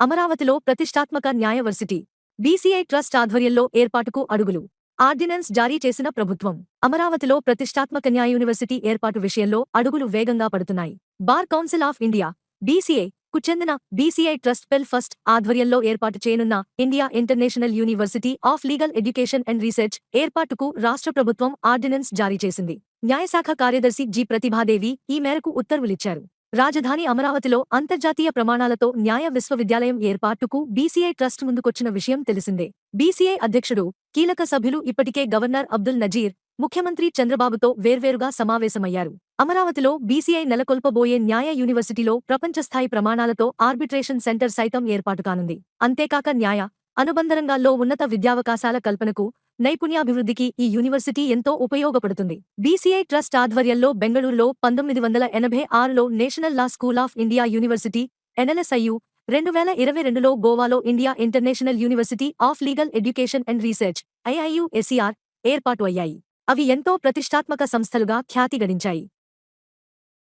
అమరావతిలో ప్రతిష్టాత్మక న్యాయవర్సిటీ BCI trust ఆధ్వర్యంలో ఏర్పాటుకు అడుగులు. ఆర్డినెన్స్ జారీ చేసిన ప్రభుత్వం అమరావతిలో ప్రతిష్టాత్మక న్యాయ యూనివర్సిటీ ఏర్పాటు విషయంలో అడుగులు వేగంగా పడుతున్నాయి. Bar council of India BCI కు చెందిన బీసీఐ ట్రస్ట్ పెల్ ఫస్ట్ ఆధ్వర్యంలో ఏర్పాటు చేయనున్న India international university of legal education and research ఏర్పాటుకు రాష్ట్ర ప్రభుత్వం ఆర్డినెన్స్ జారీ చేసింది. న్యాయశాఖ కార్యదర్శి జి. ప్రతిభాదేవి ఈ మేరకు ఉత్తర్వులిచ్చారు. రాజధాని అమరావతిలో అంతర్జాతీయ ప్రమాణాలతో న్యాయ విశ్వవిద్యాలయం ఏర్పాటుకు బీసీఐ ట్రస్ట్ ముందుకొచ్చిన విషయం తెలిసిందే. బీసీఐ అధ్యక్షుడు కీలక సభ్యులు ఇప్పటికే గవర్నర్ అబ్దుల్ నజీర్ ముఖ్యమంత్రి చంద్రబాబుతో వేర్వేరుగా సమావేశమయ్యారు. అమరావతిలో బీసీఐ నెలకొల్పబోయే న్యాయ యూనివర్సిటీలో ప్రపంచస్థాయి ప్రమాణాలతో ఆర్బిట్రేషన్ సెంటర్ సైతం ఏర్పాటు కానుంది. అంతేకాక న్యాయ అనుబంధ రంగాల్లో ఉన్నత విద్యావకాశాల కల్పనకు నైపుణ్యాభివృద్ధికి ఈ యూనివర్సిటీ ఎంతో ఉపయోగపడుతుంది. బీసీఐ ట్రస్ట్ ఆధ్వర్యంలో బెంగళూరులో పంతొమ్మిది వందల ఎనభై ఆరులో national law school of India university NLSIU రెండు వేల ఇరవై రెండులో గోవాలో India international university of legal education and research IIUSER ఏర్పాటు అయ్యాయి. అవి ఎంతో ప్రతిష్టాత్మక సంస్థలుగా ఖ్యాతి గడించాయి.